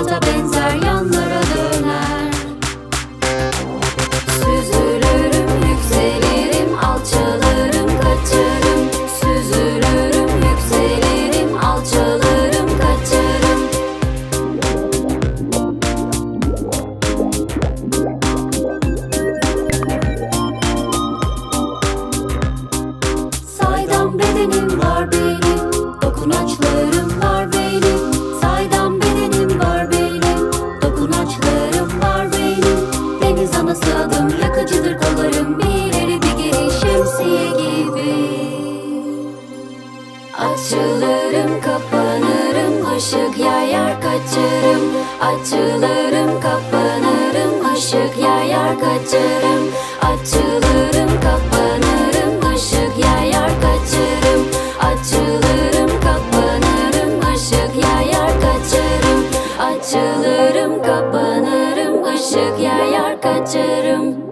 Balta benzer yanlara döner. Süzülürüm yükselirim alçalırım kaçarım. Süzülürüm yükselirim alçalırım kaçarım. Saydam bedenim var benim dokunaçlı Açılırım kapanırım ışık yayar kaçarım. Açılırım kapanırım ışık yayar kaçarım. Açılırım kapanırım ışık yayar kaçarım. Açılırım kapanırım ışık yayar kaçarım. Açılırım kapanırım ışık yayar kaçarım